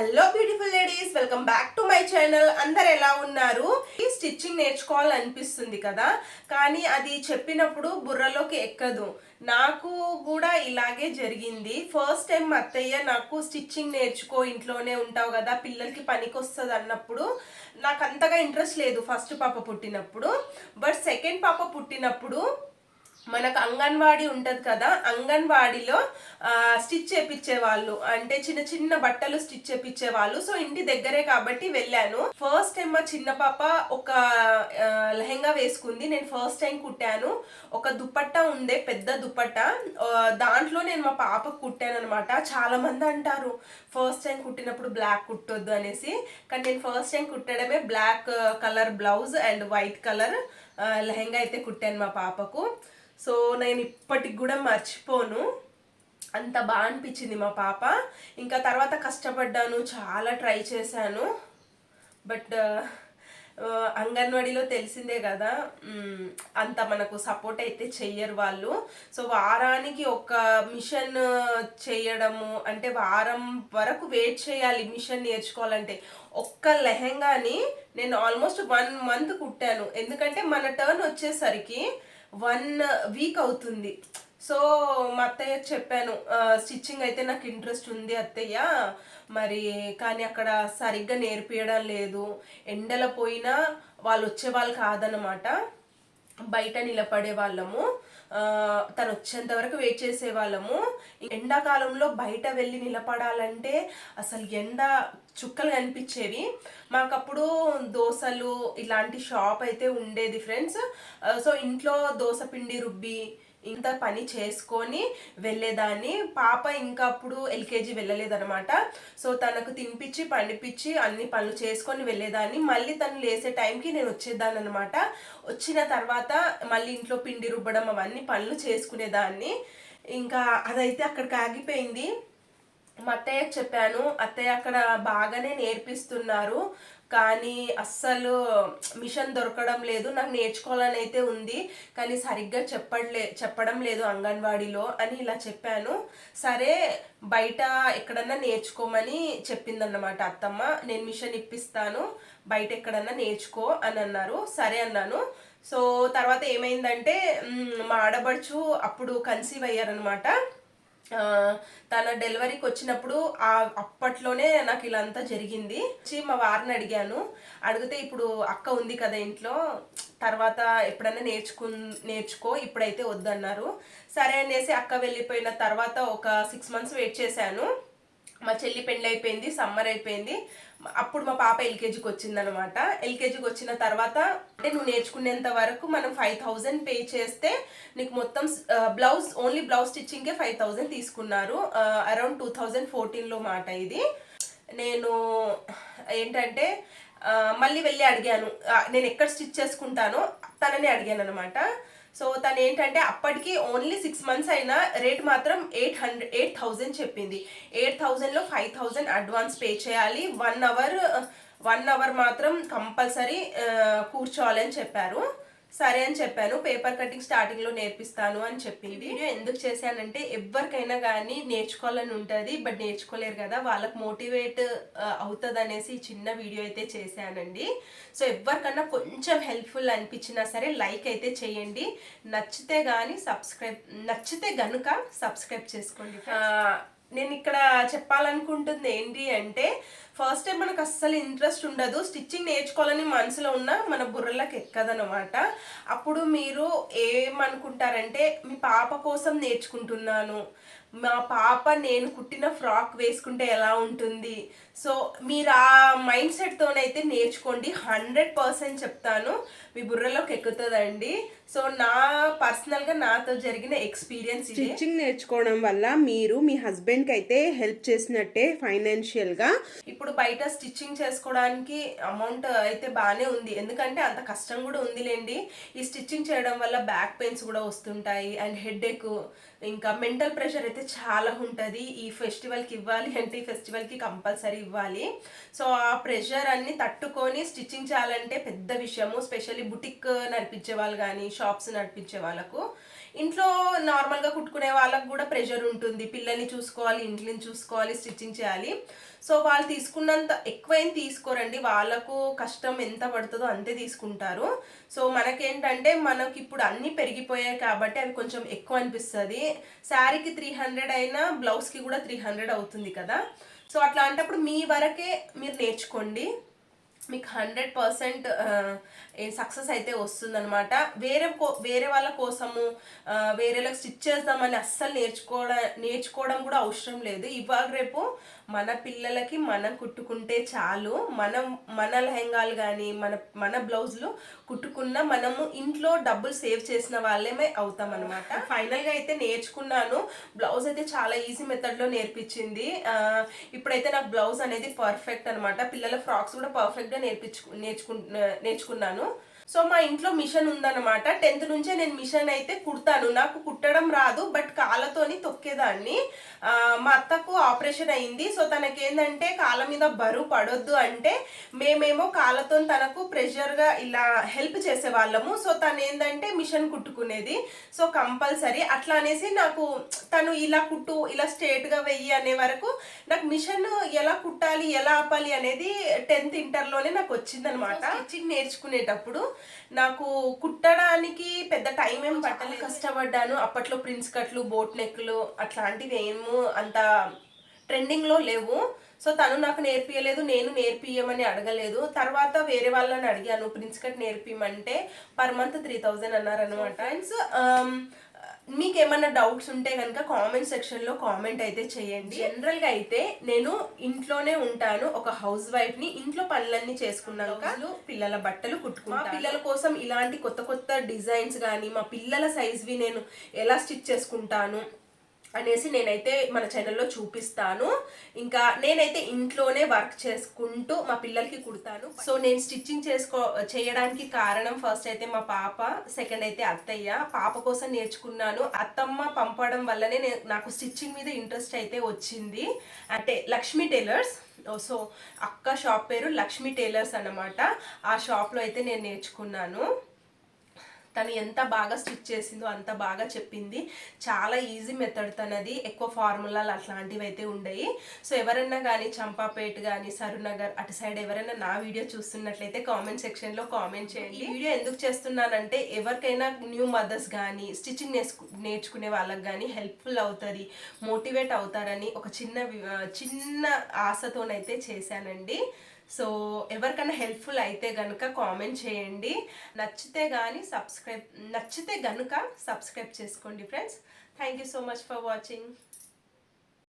Hello beautiful ladies welcome back to my channel అందరు ఎలా ఉన్నారు? ఈ స్టిచ్చింగ్ నేర్చుకోవాలనిపిస్తుంది కదా? కానీ అది చెప్పినప్పుడు బుర్రలోకి ఎక్కదు. నాకు కూడా ఇలాగే జరిగింది. ఫస్ట్ టైం మా అత్తయ్య నాకు స్టిచ్చింగ్ నేర్చుకో ఇంట్లోనే ఉంటావు కదా పిల్లలకి పనికి వస్తుంది అన్నప్పుడు నాకు అంతగా ఇంట్రెస్ట్ లేదు ఫస్ట్ పాప పుట్టినప్పుడు. బట్ సెకండ్ పాప పుట్టినప్పుడు మనకు అంగన్వాడీ ఉంటుంది కదా అంగన్వాడీలో స్టిచ్ చేపించే వాళ్ళు అంటే చిన్న చిన్న బట్టలు స్టిచ్ చేపించే వాళ్ళు సో ఇంటి దగ్గరే కాబట్టి వెళ్ళాను. ఫస్ట్ టైం మా చిన్న పాప ఒక లెహెంగా వేసుకుంది. నేను ఫస్ట్ టైం కుట్టాను. ఒక దుప్పట్ట ఉండే పెద్ద దుప్పట్ట దాంట్లో నేను మా పాపకు కుట్టాను అనమాట చాలా మంది అంటారు ఫస్ట్ టైం కుట్టినప్పుడు బ్లాక్ కుట్టొద్దు అనేసి. కానీ నేను first time కుట్టడమే black colour blouse and white colour lehenga అయితే కుట్టాను మా పాపకు. సో నేను ఇప్పటికి కూడా మర్చిపోను. అంత బాగా అనిపించింది మా పాప. ఇంకా తర్వాత కష్టపడ్డాను చాలా ట్రై చేశాను. బట్ అంగన్వాడీలో తెలిసిందే కదా అంత మనకు సపోర్ట్ అయితే చెయ్యరు వాళ్ళు. సో వారానికి ఒక మిషన్ చేయడము అంటే వారం వరకు వెయిట్ చేయాలి మిషన్ నేర్చుకోవాలంటే. ఒక్క లెహెంగాని నేను ఆల్మోస్ట్ వన్ మంత్ కుట్టాను. ఎందుకంటే మన టర్న్ వచ్చేసరికి వన్ వీక్ అవుతుంది. సో మా అత్తయ్య చెప్పాను స్టిచ్చింగ్ అయితే నాకు ఇంట్రెస్ట్ ఉంది అత్తయ్య. మరి కానీ అక్కడ సరిగ్గా నేర్పించడం లేదు. ఎండల పోయినా వాళ్ళు వచ్చే వాళ్ళు కాదనమాట బయట నిలబడే వాళ్ళము తను వచ్చేంత వరకు వెయిట్ చేసే వాళ్ళము ఎండాకాలంలో బయట వెళ్ళి నిలబడాలంటే అసలు ఎండ చుక్కలు కనిపించేవి. మాకప్పుడు దోశలు ఇలాంటి షాప్ అయితే ఉండేది ఫ్రెండ్స్ సో ఇంట్లో దోశ పిండి రుబ్బి ఇంత పని చేసుకొని వెళ్ళేదాన్ని. పాప ఇంకా అప్పుడు ఎల్కేజీ వెళ్ళలేదనమాట సో తనకు తినిపించి పండిపించి అన్ని పనులు చేసుకొని వెళ్ళేదాన్ని. మళ్ళీ తను లేసే టైంకి నేను వచ్చేదాన్ని అనమాట వచ్చిన తర్వాత మళ్ళీ ఇంట్లో పిండి రుబ్బడం అవన్నీ పనులు చేసుకునేదాన్ని. ఇంకా అదైతే అక్కడికి ఆగిపోయింది. మా అత్తయ్యకి చెప్పాను అత్తయ్య అక్కడ బాగానే నేర్పిస్తున్నారు కానీ అస్సలు మిషన్ దొరకడం లేదు నాకు నేర్చుకోవాలని అయితే ఉంది కానీ సరిగ్గా చెప్పట్లే చెప్పడం లేదు అంగన్వాడీలో అని ఇలా చెప్పాను. సరే బయట ఎక్కడన్నా నేర్చుకోమని చెప్పిందన్నమాట అత్తమ్మ నేను మిషన్ ఇప్పిస్తాను బయట ఎక్కడన్నా నేర్చుకో అని అన్నారు. సరే అన్నాను. సో తర్వాత ఏమైందంటే మా ఆడబడుచు అప్పుడు కన్సీవ్ అయ్యారనమాట తన డెలివరీకి వచ్చినప్పుడు ఆ అప్పట్లోనే నాకు ఇలా అంతా జరిగింది. వచ్చి మా వారిని అడిగాను. అడిగితే ఇప్పుడు అక్క ఉంది కదా ఇంట్లో తర్వాత ఎప్పుడైనా నేర్చుకు నేర్చుకో ఇప్పుడైతే వద్దన్నారు. సరే అనేసి అక్క వెళ్ళిపోయిన తర్వాత ఒక సిక్స్ మంత్స్ వెయిట్ చేశాను. మా చెల్లి పెళ్ళి అయిపోయింది సమ్మర్ అయిపోయింది. అప్పుడు మా పాప ఎల్కేజీకి వచ్చిందనమాట. ఎల్కేజీకి వచ్చిన తర్వాత అంటే నువ్వు నేర్చుకునేంత వరకు మనం ఫైవ్ థౌజండ్ పే చేస్తే నీకు మొత్తం బ్లౌజ్ ఓన్లీ బ్లౌజ్ స్టిచ్చింగ్కే ఫైవ్ థౌజండ్ తీసుకున్నారు. అరౌండ్ టూ థౌజండ్ ఫోర్టీన్లో మాట ఇది. నేను ఏంటంటే మళ్ళీ వెళ్ళి అడిగాను. నేను ఎక్కడ స్టిచ్ చేసుకుంటానో తనని అడిగాను అనమాట సో తను ఏంటంటే అప్పటికి ఓన్లీ సిక్స్ మంత్స్ అయినా రేట్ మాత్రం ఎయిట్ హండ్రెడ్ ఎయిట్ థౌజండ్ చెప్పింది. ఎయిట్ థౌజండ్లో ఫైవ్ థౌజండ్ అడ్వాన్స్ పే చేయాలి. వన్ అవర్ వన్ అవర్ మాత్రం కంపల్సరీ కూర్చోవాలని చెప్పారు. సరే అని చెప్పాను పేపర్ కటింగ్ స్టార్టింగ్లో నేర్పిస్తాను అని చెప్పింది. వీడియో ఎందుకు చేశానంటే ఎవరికైనా కానీ నేర్చుకోవాలని ఉంటుంది బట్ నేర్చుకోలేరు కదా వాళ్ళకి మోటివేట్ అవుతుంది అనేసి చిన్న వీడియో అయితే చేశానండి. సో ఎవరికన్నా కొంచెం హెల్ప్ఫుల్ అనిపించినా సరే లైక్ అయితే చేయండి. నచ్చితే కానీ సబ్స్క్రైబ్ నచ్చితే గనుక సబ్స్క్రైబ్ చేసుకోండి నేను ఇక్కడ చెప్పాలనుకుంటుంది ఏంటి అంటే ఫస్ట్ టైం మనకు అస్సలు ఇంట్రెస్ట్ ఉండదు. స్టిచ్చింగ్ నేర్చుకోవాలని మనసులో ఉన్న మన బుర్రలకు ఎక్కదనమాట అప్పుడు మీరు ఏమనుకుంటారంటే మీ పాప కోసం నేర్చుకుంటున్నాను. మా పాప నేను కుట్టిన ఫ్రాక్ వేసుకుంటే ఎలా ఉంటుంది? సో మీరు ఆ మైండ్ సెట్తోనైతే నేర్చుకోండి. హండ్రెడ్ పర్సెంట్ చెప్తాను. మీ బుర్రలోకి ఎక్కుతుందండి. సో నా పర్సనల్గా నాతో జరిగిన ఎక్స్పీరియన్స్ స్టిచ్చింగ్ నేర్చుకోవడం వల్ల మీరు మీ హస్బెండ్కి అయితే హెల్ప్ చేసినట్టే ఫైనాన్షియల్గా. ఇప్పుడు బయట స్టిచ్చింగ్ చేసుకోవడానికి అమౌంట్ అయితే బాగానే ఉంది. ఎందుకంటే అంత కష్టం కూడా ఉందిలేండి. ఈ స్టిచ్చింగ్ చేయడం వల్ల బ్యాక్ పెయిన్స్ కూడా వస్తుంటాయి. అండ్ హెడ్ ఎక్ ఇంకా మెంటల్ ప్రెషర్ అయితే చాలా ఉంటుంది. ఈ ఫెస్టివల్కి ఇవ్వాలి అంటే ఈ ఫెస్టివల్కి కంపల్సరీ ఇవ్వాలి. సో ఆ ప్రెషర్ అన్ని తట్టుకొని స్టిచ్చింగ్ చేయాలంటే పెద్ద విషయము. స్పెషల్లీ బుటిక్ నడిపించే వాళ్ళు కానీ షాప్స్ నడిపించే వాళ్ళకు. ఇంట్లో నార్మల్గా కుట్టుకునే వాళ్ళకు కూడా ప్రెషర్ ఉంటుంది. పిల్లల్ని చూసుకోవాలి ఇంట్లోని చూసుకోవాలి స్టిచ్చింగ్ చేయాలి. సో వాళ్ళు తీసుకున్నంత ఎక్కువేం తీసుకోరండి. వాళ్ళకు కష్టం ఎంత పడుతుందో అంతే తీసుకుంటారు. సో మనకేంటంటే మనకి ఇప్పుడు అన్నీ పెరిగిపోయాయి కాబట్టి అవి కొంచెం ఎక్కువ అనిపిస్తుంది. శారీకి త్రీ హండ్రెడ్ అయినా బ్లౌజ్కి కూడా త్రీ హండ్రెడ్ అవుతుంది కదా. సో అట్లాంటప్పుడు మీ వరకే మీరు నేర్చుకోండి. మీకు హండ్రెడ్ పర్సెంట్ సక్సెస్ అయితే వస్తుందన్నమాట. వేరే కో- వేరే వాళ్ళ కోసము వేరేలకు స్టిచ్ చేద్దామని అస్సలు నేర్చుకోవడం నేర్చుకోవడం కూడా అవసరం లేదు. ఇవాళ రేపు మన పిల్లలకి మనం కుట్టుకుంటే చాలు. మనం మన లెహంగాలు కానీ మన మన బ్లౌజులు కుట్టుకున్న మనము ఇంట్లో డబ్బులు సేవ్ చేసిన వాళ్ళేమే అవుతాం అనమాట ఫైనల్గా అయితే నేర్చుకున్నాను. బ్లౌజ్ అయితే చాలా ఈజీ మెథడ్లో నేర్పించింది. ఇప్పుడైతే నాకు బ్లౌజ్ అనేది పర్ఫెక్ట్ అనమాట పిల్లల ఫ్రాక్స్ కూడా పర్ఫెక్ట్ పర్ఫెక్ట్గా నేర్పించు నేర్చుకు నేర్చుకున్నాను. సో మా ఇంట్లో మిషన్ ఉందన్నమాట. టెన్త్ నుంచే నేను మిషన్ అయితే కుడతాను. నాకు కుట్టడం రాదు బట్ కాళ్ళతోని తొక్కేదాన్ని. మా అత్తకు ఆపరేషన్ అయింది. సో తనకి ఏంటంటే కాళ్ళ మీద బరువు పడొద్దు అంటే మేమేమో కాళ్ళతో తనకు ప్రెషర్గా ఇలా హెల్ప్ చేసేవాళ్ళము. సో తను ఏంటంటే మిషన్ కుట్టుకునేది. So compulsory. అట్లా అనేసి నాకు తను ఇలా కుట్టు ఇలా స్ట్రేట్గా వెయ్యి అనే వరకు నాకు మిషన్ ఎలా కుట్టాలి ఎలా ఆపాలి అనేది టెన్త్ ఇంటర్లోనే నాకు వచ్చిందనమాట. స్టిచ్చింగ్ నేర్చుకునేటప్పుడు నాకు కుట్టడానికి పెద్ద టైం ఏం పట్టలేదు. కష్టపడ్డాను. అప్పట్లో ప్రిన్స్ కట్లు బోట్ నెక్లు అట్లాంటివి ఏమో అంత ట్రెండింగ్లో లేవు. సో తను నాకు నేర్పియలేదు నేను నేర్పియమని అడగలేదు. తర్వాత వేరే వాళ్ళని అడిగాను ప్రిన్స్ కట్ నేర్పియమంటే పర్ మంత్ త్రీ థౌజండ్ అన్నారనమాట. ఫ్రెండ్స్ మీకు ఏమన్నా డౌట్స్ ఉంటే కనుక కామెంట్ సెక్షన్లో కామెంట్ అయితే చేయండి. జనరల్గా అయితే నేను ఇంట్లోనే ఉంటాను ఒక హౌస్ వైఫ్ని ఇంట్లో పనులన్నీ చేసుకున్నాక పిల్లల బట్టలు కుట్టుకుంటాను. మా పిల్లల కోసం ఇలాంటి కొత్త కొత్త డిజైన్స్ కానీ మా పిల్లల సైజ్వి నేను ఎలా స్టిచ్ చేసుకుంటాను అనేసి నేనైతే మన ఛానల్లో చూపిస్తాను. ఇంకా నేనైతే ఇంట్లోనే వర్క్ చేసుకుంటూ మా పిల్లలకి కుడతాను. సో నేను స్టిచ్చింగ్ చేసుకో చేయడానికి కారణం ఫస్ట్ అయితే మా పాప సెకండ్ అయితే అత్తయ్య. పాప కోసం నేర్చుకున్నాను. అత్తమ్మ పంపడం వల్లనే నాకు స్టిచ్చింగ్ మీద ఇంట్రెస్ట్ అయితే వచ్చింది. అంటే లక్ష్మీ టైలర్స్. సో అక్క షాప్ పేరు లక్ష్మీ టైలర్స్ అన్నమాట. ఆ షాప్లో అయితే నేను నేర్చుకున్నాను. తను ఎంత బాగా స్టిచ్ చేసిందో అంత బాగా చెప్పింది. చాలా ఈజీ మెథడ్ తనది. ఎక్కువ ఫార్ములాలు అట్లాంటివి అయితే ఉండయి. సో ఎవరైనా కానీ చంపాపేట్ కానీ సరునగర్ అటు సైడ్ ఎవరైనా నా వీడియో చూస్తున్నట్లయితే కామెంట్ సెక్షన్లో కామెంట్ చేయండి. ఈ వీడియో ఎందుకు చేస్తున్నానంటే ఎవరికైనా న్యూ మదర్స్ కానీ స్టిచ్చింగ్ నేర్చుకు నేర్చుకునే వాళ్ళకి కానీ హెల్ప్ఫుల్ అవుతుంది మోటివేట్ అవుతారని ఒక చిన్న చిన్న ఆశతోనైతే చేశానండి. సో ఎవరికైనా హెల్ప్ఫుల్ అయితే గనుక కామెంట్ చేయండి. నచ్చితే కానీ సబ్స్క్రైబ్ నచ్చితే గనుక సబ్స్క్రైబ్ చేసుకోండి friends thank you so much for watching